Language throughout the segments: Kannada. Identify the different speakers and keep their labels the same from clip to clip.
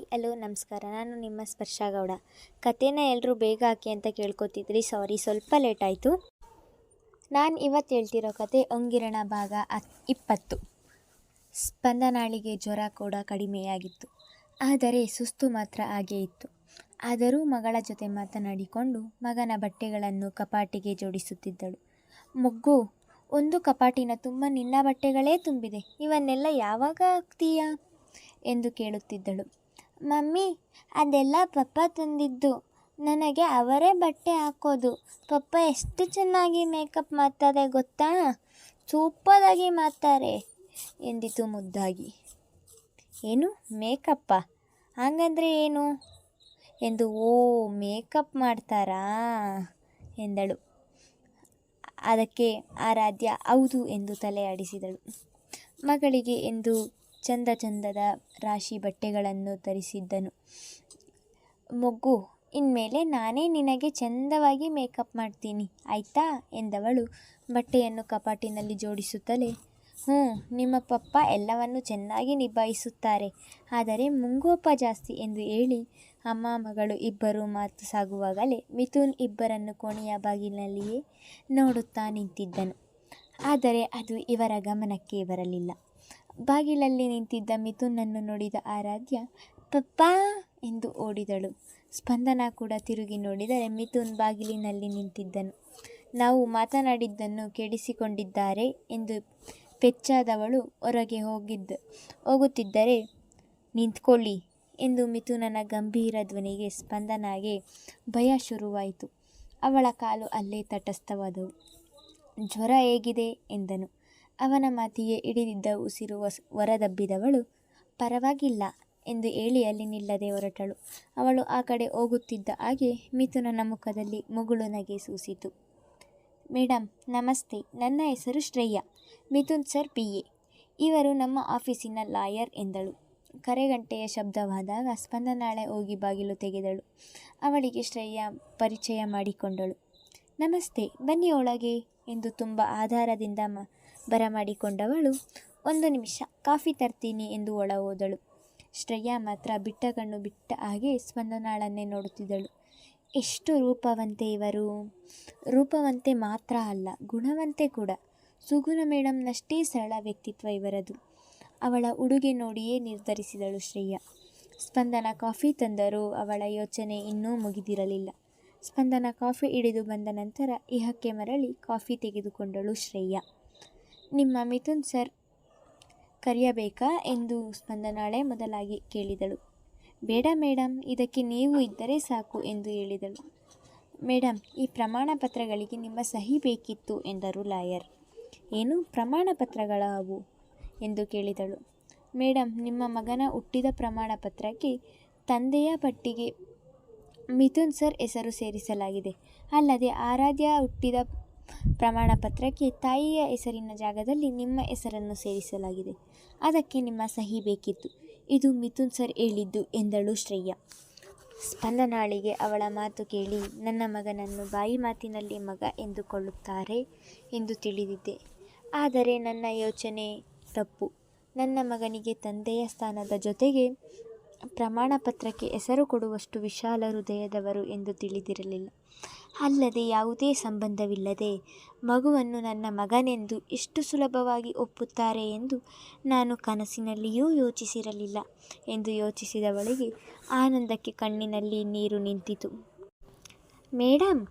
Speaker 1: ಹಾಯ್ ಹಲೋ, ನಮಸ್ಕಾರ. ನಾನು ನಿಮ್ಮ ಸ್ಪರ್ಶ ಗೌಡ. ಕಥೆನ ಎಲ್ಲರೂ ಬೇಗ ಹಾಕಿ ಅಂತ ಕೇಳ್ಕೊತಿದ್ರಿ. ಸಾರಿ ಸ್ವಲ್ಪ ಲೇಟ್ ಆಯಿತು. ನಾನು ಇವತ್ತು ಹೇಳ್ತಿರೋ ಕತೆ ಅಂಗಿರಣ ಭಾಗ ಇಪ್ಪತ್ತು. ಸ್ಪಂದನಾಳಿಗೆ ಜ್ವರ ಕೂಡ ಕಡಿಮೆಯಾಗಿತ್ತು. ಆದರೆ ಸುಸ್ತು ಮಾತ್ರ ಹಾಗೇ ಇತ್ತು. ಆದರೂ ಮಗಳ ಜೊತೆ ಮಾತನಾಡಿಕೊಂಡು ಮಗನ ಬಟ್ಟೆಗಳನ್ನು ಕಪಾಟಿಗೆ ಜೋಡಿಸುತ್ತಿದ್ದಳು. ಮೊಗ್ಗು, ಒಂದು ಕಪಾಟಿನ ತುಂಬ ನಿನ್ನ ಬಟ್ಟೆಗಳೇ ತುಂಬಿದೆ. ಇವನ್ನೆಲ್ಲ ಯಾವಾಗ ಹಾಕ್ತೀಯಾ? ಎಂದು ಕೇಳುತ್ತಿದ್ದಳು. ಮಮ್ಮಿ, ಅದೆಲ್ಲ ಪಪ್ಪ ತಂದಿದ್ದು. ನನಗೆ ಅವರೇ ಬಟ್ಟೆ ಹಾಕೋದು. ಪಪ್ಪ ಎಷ್ಟು ಚೆನ್ನಾಗಿ ಮೇಕಪ್ ಮಾಡ್ತಾರೆ ಗೊತ್ತಾ? ಸೂಪರಾಗಿ ಮಾಡ್ತಾರೆ, ಎಂದಿತು ಮುದ್ದಾಗಿ. ಏನು, ಮೇಕಪ್ಪ? ಹಾಗಂದರೆ ಏನು? ಎಂದು, ಓ, ಮೇಕಪ್ ಮಾಡ್ತಾರಾ? ಎಂದಳು. ಅದಕ್ಕೆ ಆರಾಧ್ಯ, ಹೌದು, ಎಂದು ತಲೆ ಆಡಿಸಿದಳು. ಮಗಳಿಗೆ, ಎಂದು ಚಂದ ಚಂದದ ರಾಶಿ ಬಟ್ಟೆಗಳನ್ನು ತರಿಸಿದ್ದನು ಮೊಗ್ಗು ಇನ್ಮೇಲೆ ನಾನೇ ನಿನಗೆ ಚಂದವಾಗಿ ಮೇಕಪ್ ಮಾಡ್ತೀನಿ, ಆಯ್ತಾ? ಎಂದವಳು ಬಟ್ಟೆಯನ್ನು ಕಪಾಟಿನಲ್ಲಿ ಜೋಡಿಸುತ್ತಲೇ, ಹ್ಞೂ, ನಿಮ್ಮ ಪಪ್ಪ ಎಲ್ಲವನ್ನು ಚೆನ್ನಾಗಿ ನಿಭಾಯಿಸುತ್ತಾರೆ, ಆದರೆ ಮುಂಗೋಪ ಜಾಸ್ತಿ ಎಂದು ಹೇಳಿ ಅಮ್ಮ ಮಗಳು ಇಬ್ಬರು ಮಾತು ಸಾಗುವಾಗಲೇ ಮಿಥುನ್ ಇಬ್ಬರನ್ನು ಕೋಣೆಯ ಬಾಗಿಲಿನಲ್ಲಿಯೇ ನೋಡುತ್ತಾ ನಿಂತಿದ್ದನು. ಆದರೆ ಅದು ಇವರ ಗಮನಕ್ಕೆ ಬರಲಿಲ್ಲ. ಬಾಗಿಲಲ್ಲಿ ನಿಂತಿದ್ದ ಮಿಥುನನ್ನು ನೋಡಿದ ಆರಾಧ್ಯ, ಪಪ್ಪಾ ಎಂದು ಓಡಿದಳು. ಸ್ಪಂದನ ಕೂಡ ತಿರುಗಿ ನೋಡಿದರೆ ಮಿಥುನ್ ಬಾಗಿಲಿನಲ್ಲಿ ನಿಂತಿದ್ದನು. ನಾವು ಮಾತನಾಡಿದ್ದನ್ನು ಕೇಳಿಸಿಕೊಂಡಿದ್ದಾರೆ ಎಂದು ಪೆಚ್ಚಾದವಳು ಹೊರಗೆ ಹೋಗಿದ್ದ, ಹೋಗುತ್ತಿದ್ದರೆ ನಿಂತ್ಕೊಳ್ಳಿ ಎಂದು ಮಿಥುನನ ಗಂಭೀರ ಧ್ವನಿಗೆ ಸ್ಪಂದನಾಗೆ ಭಯ ಶುರುವಾಯಿತು. ಅವಳ ಕಾಲು ಅಲ್ಲೇ ತಟಸ್ಥವಾದವು. ಜ್ವರ ಹೇಗಿದೆ ಎಂದನು. ಅವನ ಮಾತಿಗೆ ಹಿಡಿದಿದ್ದ ಉಸಿರು ವರದಬ್ಬಿದವಳು ಹೊರದಬ್ಬಿದವಳು ಪರವಾಗಿಲ್ಲ ಎಂದು ಹೇಳಿ ಅಲ್ಲಿ ನಿಲ್ಲದೆ ಹೊರಟಳು. ಅವಳು ಆ ಕಡೆ ಹೋಗುತ್ತಿದ್ದ ಹಾಗೆ ಮಿಥುನನ ಮುಖದಲ್ಲಿ ಮುಗುಳು ನಗೆ ಸೂಸಿತು. ಮೇಡಮ್ ನಮಸ್ತೆ. ನನ್ನ ಹೆಸರು Shreya. Mithun sir P. A. ಇವರು ನಮ್ಮ ಆಫೀಸಿನ ಲಾಯರ್ ಎಂದಳು. ಕರೆಗಂಟೆಯ ಶಬ್ದವಾದಾಗ ಸ್ಪಂದನಾಳೆ ಹೋಗಿ ಬಾಗಿಲು ತೆಗೆದಳು. ಅವಳಿಗೆ ಶ್ರೇಯ ಪರಿಚಯ ಮಾಡಿಕೊಂಡಳು. ನಮಸ್ತೆ, ಬನ್ನಿ ಒಳಗೆ ಎಂದು ತುಂಬ ಆಧಾರದಿಂದ ಮ ಬರಮಾಡಿಕೊಂಡವಳು, ಒಂದು ನಿಮಿಷ, ಕಾಫಿ ತರ್ತೀನಿ ಎಂದು ಒಳ ಹೋದಳು. ಶ್ರೇಯಾ ಮಾತ್ರ ಬಿಟ್ಟ ಕಣ್ಣು ಬಿಟ್ಟ ಹಾಗೆ ಸ್ಪಂದನಾಳನ್ನೇ ನೋಡುತ್ತಿದ್ದಳು. ಎಷ್ಟು ರೂಪವಂತೆ ಇವರು. ರೂಪವಂತೆ ಮಾತ್ರ ಅಲ್ಲ, ಗುಣವಂತೆ ಕೂಡ. ಸುಗುಣ ಮೇಡಮ್ನಷ್ಟೇ ಸರಳ ವ್ಯಕ್ತಿತ್ವ ಇವರದು. ಅವಳ ಉಡುಗೆ ನೋಡಿಯೇ ನಿರ್ಧರಿಸಿದಳು ಶ್ರೇಯಾ. ಸ್ಪಂದನ ಕಾಫಿ ತಂದರೂ ಅವಳ ಯೋಚನೆ ಇನ್ನೂ ಮುಗಿದಿರಲಿಲ್ಲ. ಸ್ಪಂದನ ಕಾಫಿ ಹಿಡಿದು ಬಂದ ನಂತರ ಇಹಕ್ಕೆ ಮರಳಿ ಕಾಫಿ ತೆಗೆದುಕೊಂಡಳು ಶ್ರೇಯಾ. ನಿಮ್ಮ ಮಿಥುನ್ ಸರ್ ಕರೆಯಬೇಕಾ ಎಂದು ಸ್ಪಂದನಾಳೆ ಮೊದಲಾಗಿ ಕೇಳಿದಳು. ಬೇಡ ಮೇಡಮ್ ಇದಕ್ಕೆ ನೀವು ಇದ್ದರೆ ಸಾಕು ಎಂದು ಹೇಳಿದಳು. ಮೇಡಮ್ ಈ ಪ್ರಮಾಣ ಪತ್ರಗಳಿಗೆ ನಿಮ್ಮ ಸಹಿ ಬೇಕಿತ್ತು ಎಂದರು ಲಾಯರ್. ಏನು ಪ್ರಮಾಣ ಪತ್ರಗಳಾವು ಎಂದು ಕೇಳಿದಳು. ಮೇಡಮ್ ನಿಮ್ಮ ಮಗನ ಹುಟ್ಟಿದ ಪ್ರಮಾಣ ಪತ್ರಕ್ಕೆ ತಂದೆಯ ಪಟ್ಟಿಗೆ ಮಿಥುನ್ ಸರ್ ಹೆಸರು ಸೇರಿಸಲಾಗಿದೆ. ಅಲ್ಲದೆ ಆರಾಧ್ಯ ಹುಟ್ಟಿದ ಪ್ರಮಾಣ ಪತ್ರಕ್ಕೆ ತಾಯಿಯ ಹೆಸರಿನ ಜಾಗದಲ್ಲಿ ನಿಮ್ಮ ಹೆಸರನ್ನು ಸೇರಿಸಲಾಗಿದೆ. ಅದಕ್ಕೆ ನಿಮ್ಮ ಸಹಿ ಬೇಕಿತ್ತು. ಇದು ಮಿಥುನ್ ಸರ್ ಹೇಳಿದ್ದು ಎಂದಳು ಶ್ರೇಯ. ಸ್ಪಂದನಾಳಿಗೆ ಅವಳ ಮಾತು ಕೇಳಿ, ನನ್ನ ಮಗನನ್ನು ಬಾಯಿ ಮಾತಿನಲ್ಲಿ ಮಗ ಎಂದುಕೊಳ್ಳುತ್ತಾರೆ ಎಂದು ತಿಳಿದಿದ್ದೆ. ಆದರೆ ನನ್ನ ಯೋಚನೆ ತಪ್ಪು. ನನ್ನ ಮಗನಿಗೆ ತಂದೆಯ ಸ್ಥಾನದ ಜೊತೆಗೆ ಪ್ರಮಾಣ ಪತ್ರಕ್ಕೆ ಹೆಸರು ಕೊಡುವಷ್ಟು ವಿಶಾಲ ಹೃದಯದವರು ಎಂದು ತಿಳಿದಿರಲಿಲ್ಲ. ಅಲ್ಲದೆ ಯಾವುದೇ ಸಂಬಂಧವಿಲ್ಲದೆ ಮಗುವನ್ನು ನನ್ನ ಮಗನೆಂದು ಎಷ್ಟು ಸುಲಭವಾಗಿ ಒಪ್ಪುತ್ತಾರೆ ಎಂದು ನಾನು ಕನಸಿನಲ್ಲಿಯೂ ಯೋಚಿಸಿರಲಿಲ್ಲ ಎಂದು ಯೋಚಿಸಿದವಳಿಗೆ ಆನಂದಕ್ಕೆ ಕಣ್ಣಿನಲ್ಲಿ ನೀರು ನಿಂತಿತು. ಮೇಡಮ್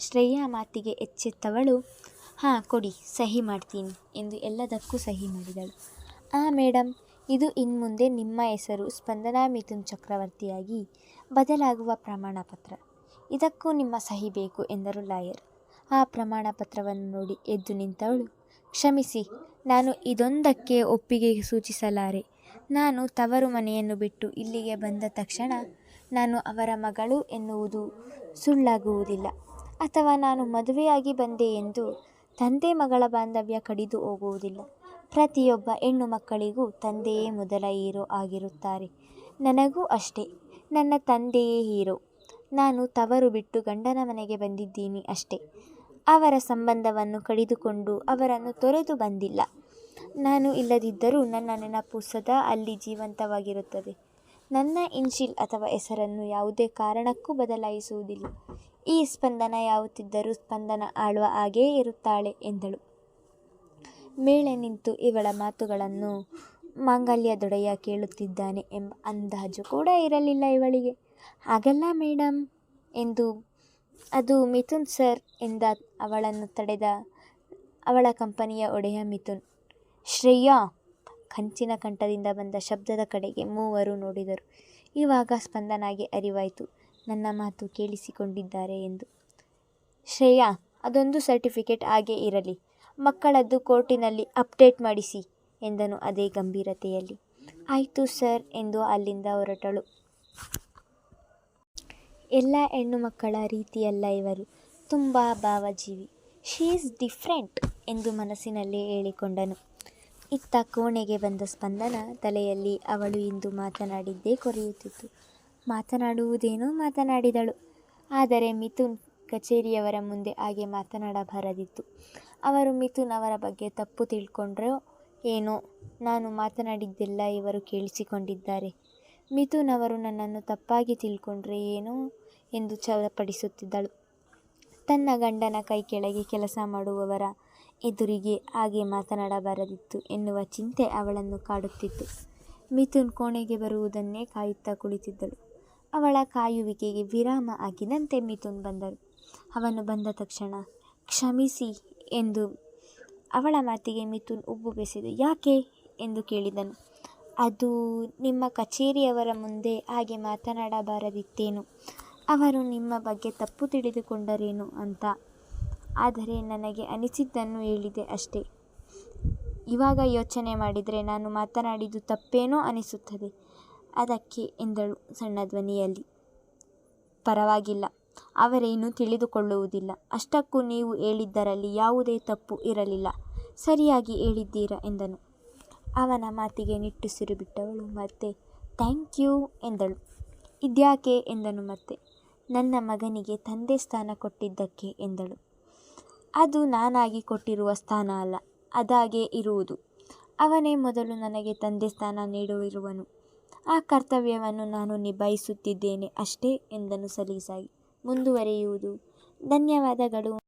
Speaker 1: ಶ್ರೇಯಾ ಮಾತಿಗೆ ಎಚ್ಚೆತ್ತವಳು, ಹಾಂ, ಕೊಡಿ, ಸಹಿ ಮಾಡ್ತೀನಿ, ಎಂದು ಎಲ್ಲದಕ್ಕೂ ಸಹಿ ಮಾಡಿದಳು. ಆ ಮೇಡಮ್ ಇದು ಇನ್ಮುಂದೆ ನಿಮ್ಮ ಹೆಸರು ಸ್ಪಂದನಾ ಮಿಥುನ್ ಚಕ್ರವರ್ತಿಯಾಗಿ ಬದಲಾಗುವ ಪ್ರಮಾಣ ಪತ್ರ ಇದಕ್ಕೂ ನಿಮ್ಮ ಸಹಿ ಬೇಕು ಎಂದರು ಲಾಯರ್. ಆ ಪ್ರಮಾಣ ಪತ್ರವನ್ನು ನೋಡಿ ಎದ್ದು ನಿಂತವಳು. ಕ್ಷಮಿಸಿ, ನಾನು ಇದೊಂದಕ್ಕೆ ಒಪ್ಪಿಗೆ ಸೂಚಿಸಲಾರೆ. ನಾನು ತವರು ಮನೆಯನ್ನು ಬಿಟ್ಟು ಇಲ್ಲಿಗೆ ಬಂದ ತಕ್ಷಣ ನಾನು ಅವರ ಮಗಳು ಎನ್ನುವುದು ಸುಳ್ಳಾಗುವುದಿಲ್ಲ. ಅಥವಾ ನಾನು ಮದುವೆಯಾಗಿ ಬಂದೆ ಎಂದು ತಂದೆ ಮಗಳ ಬಾಂಧವ್ಯ ಕಡಿದು ಹೋಗುವುದಿಲ್ಲ. ಪ್ರತಿಯೊಬ್ಬ ಹೆಣ್ಣು ಮಕ್ಕಳಿಗೂ ತಂದೆಯೇ ಮೊದಲ ಹೀರೋ ಆಗಿರುತ್ತಾರೆ. ನನಗೂ ಅಷ್ಟೇ. ನನ್ನ ತಂದೆಯೇ ಹೀರೋ. ನಾನು ತವರು ಬಿಟ್ಟು ಗಂಡನ ಮನೆಗೆ ಬಂದಿದ್ದೀನಿ ಅಷ್ಟೇ. ಅವರ ಸಂಬಂಧವನ್ನು ಕಡಿದುಕೊಂಡು ಅವರನ್ನು ತೊರೆದು ಬಂದಿಲ್ಲ. ನಾನು ಇಲ್ಲದಿದ್ದರೂ ನನ್ನ ನೆನಪು ಸದಾ ಅಲ್ಲಿ ಜೀವಂತವಾಗಿರುತ್ತದೆ. ನನ್ನ ಇನ್ಶಿಲ್ ಅಥವಾ ಹೆಸರನ್ನು ಯಾವುದೇ ಕಾರಣಕ್ಕೂ ಬದಲಾಯಿಸುವುದಿಲ್ಲ. ಈ ಸ್ಪಂದನ ಯಾವುತ್ತಿದ್ದರೂ ಸ್ಪಂದನ ಆಳುವ ಹಾಗೇ ಇರುತ್ತಾಳೆ ಎಂದಳು. ಮೇಲೆ ನಿಂತು ಇವಳ ಮಾತುಗಳನ್ನು ಮಾಂಗಲ್ಯದೊಡೆಯ ಕೇಳುತ್ತಿದ್ದಾನೆ ಎಂಬ ಅಂದಾಜು ಕೂಡ ಇರಲಿಲ್ಲ ಇವಳಿಗೆ. ಹಾಗಲ್ಲ ಮೇಡಮ್ ಎಂದು ಅದು ಮಿಥುನ್ ಸರ್ ಎಂದ ಅವಳನ್ನು ತಡೆದ ಅವಳ ಕಂಪನಿಯ ಒಡೆಯ ಮಿಥುನ್. ಶ್ರೇಯಾ! ಕಂಚಿನ ಕಂಠದಿಂದ ಬಂದ ಶಬ್ದದ ಕಡೆಗೆ ಮೂವರು ನೋಡಿದರು. ಇವಾಗ ಸ್ಪಂದನಾಗಿ ಅರಿವಾಯಿತು. ನನ್ನ ಮಾತು ಕೇಳಿಸಿಕೊಂಡಿದ್ದಾರೆ ಎಂದು. ಶ್ರೇಯಾ! ಅದೊಂದು ಸರ್ಟಿಫಿಕೇಟ್ ಹಾಗೇ ಇರಲಿ. ಮಕ್ಕಳದ್ದು ಕೋರ್ಟಿನಲ್ಲಿ ಅಪ್ಡೇಟ್ ಮಾಡಿಸಿ ಎಂದನು ಅದೇ ಗಂಭೀರತೆಯಲ್ಲಿ. ಆಯಿತು ಸರ್ ಎಂದು ಅಲ್ಲಿಂದ ಹೊರಟಳು. ಎಲ್ಲ ಹೆಣ್ಣು ಮಕ್ಕಳ ರೀತಿಯಲ್ಲ ಇವರು. ತುಂಬ ಭಾವಜೀವಿ. ಶೀ ಈಸ್ ಡಿಫ್ರೆಂಟ್ ಎಂದು ಮನಸ್ಸಿನಲ್ಲಿ ಹೇಳಿಕೊಂಡನು. ಇತ್ತ ಕೋಣೆಗೆ ಬಂದ ಸ್ಪಂದನ ತಲೆಯಲ್ಲಿ ಅವಳು ಇಂದು ಮಾತನಾಡಿದ್ದೇ ಕೊರೆಯುತ್ತಿತ್ತು. ಮಾತನಾಡುವುದೇನೋ ಮಾತನಾಡಿದಳು. ಆದರೆ ಮಿಥುನ್ ಕಚೇರಿಯವರ ಮುಂದೆ ಹಾಗೆ ಮಾತನಾಡಬಾರದಿತ್ತು. ಅವರು ಮಿಥುನ್ ಅವರ ಬಗ್ಗೆ ತಪ್ಪು ತಿಳ್ಕೊಂಡ್ರೋ ಏನೋ ನಾನು ಮಾತನಾಡಿದ್ದೆಲ್ಲ ಇವರು ಕೇಳಿಸಿಕೊಂಡಿದ್ದಾರೆ. ಮಿಥುನ್ ಅವರು ನನ್ನನ್ನು ತಪ್ಪಾಗಿ ತಿಳ್ಕೊಂಡ್ರೆ ಏನೋ ಎಂದು ಛಲಪಡಿಸುತ್ತಿದ್ದಳು. ತನ್ನ ಗಂಡನ ಕೈ ಕೆಳಗೆ ಕೆಲಸ ಮಾಡುವವರ ಎದುರಿಗೆ ಹಾಗೆ ಮಾತನಾಡಬಾರದಿತ್ತು ಎನ್ನುವ ಚಿಂತೆ ಅವಳನ್ನು ಕಾಡುತ್ತಿತ್ತು. ಮಿಥುನ್ ಕೋಣೆಗೆ ಬರುವುದನ್ನೇ ಕಾಯುತ್ತಾ ಕುಳಿತಿದ್ದಳು. ಅವಳ ಕಾಯುವಿಕೆಗೆ ವಿರಾಮ ಆಗಿದಂತೆ ಮಿಥುನ್ ಬಂದರು ಅವನು ಬಂದ ತಕ್ಷಣ, ಕ್ಷಮಿಸಿ ಎಂದು ಅವಳ ಮಾತಿಗೆ ಮಿಥುನ್ ಉಬ್ಬು ಬೆಸೆದು ಯಾಕೆ? ಎಂದು ಕೇಳಿದನು. ಅದು ನಿಮ್ಮ ಕಚೇರಿಯವರ ಮುಂದೆ ಹಾಗೆ ಮಾತನಾಡಬಾರದಿತ್ತೇನು? ಅವರು ನಿಮ್ಮ ಬಗ್ಗೆ ತಪ್ಪು ತಿಳಿದುಕೊಂಡರೇನು ಅಂತ. ಆದರೆ ನನಗೆ ಅನಿಸಿದ್ದನ್ನು ಹೇಳಿದೆ ಅಷ್ಟೇ. ಇವಾಗ ಯೋಚನೆ ಮಾಡಿದರೆ ನಾನು ಮಾತನಾಡಿದ್ದು ತಪ್ಪೇನೋ ಅನಿಸುತ್ತದೆ. ಅದಕ್ಕೆ ಎಂದಳು ಸಣ್ಣ ಧ್ವನಿಯಲ್ಲಿ. ಪರವಾಗಿಲ್ಲ ಅವರೇನು ತಿಳಿದುಕೊಳ್ಳುವುದಿಲ್ಲ. ಅಷ್ಟಕ್ಕೂ ನೀವು ಹೇಳಿದ್ದರಲ್ಲಿ ಯಾವುದೇ ತಪ್ಪು ಇರಲಿಲ್ಲ. ಸರಿಯಾಗಿ ಹೇಳಿದ್ದೀರಾ ಎಂದನು. ಅವನ ಮಾತಿಗೆ ನಿಟ್ಟುಸಿರು ಬಿಟ್ಟವಳು ಮತ್ತೆ, ಥ್ಯಾಂಕ್ ಯು ಎಂದಳು. ಇದ್ಯಾಕೆ ಎಂದನು ಮತ್ತೆ. ನನ್ನ ಮಗನಿಗೆ ತಂದೆ ಸ್ಥಾನ ಕೊಟ್ಟಿದ್ದಕ್ಕೆ ಎಂದಳು. ಅದು ನಾನಾಗಿ ಕೊಟ್ಟಿರುವ ಸ್ಥಾನ ಅಲ್ಲ, ಅದಾಗೆ ಇರುವುದು. ಅವನೇ ಮೊದಲು ನನಗೆ ತಂದೆ ಸ್ಥಾನ ನೀಡುವಿರುವನು. ಆ ಕರ್ತವ್ಯವನ್ನು ನಾನು ನಿಭಾಯಿಸುತ್ತಿದ್ದೇನೆ ಅಷ್ಟೇ ಎಂದನು ಸಲೀಸಾಗಿ. ಮುಂದುವರಿಯುವುದು. ಧನ್ಯವಾದಗಳು.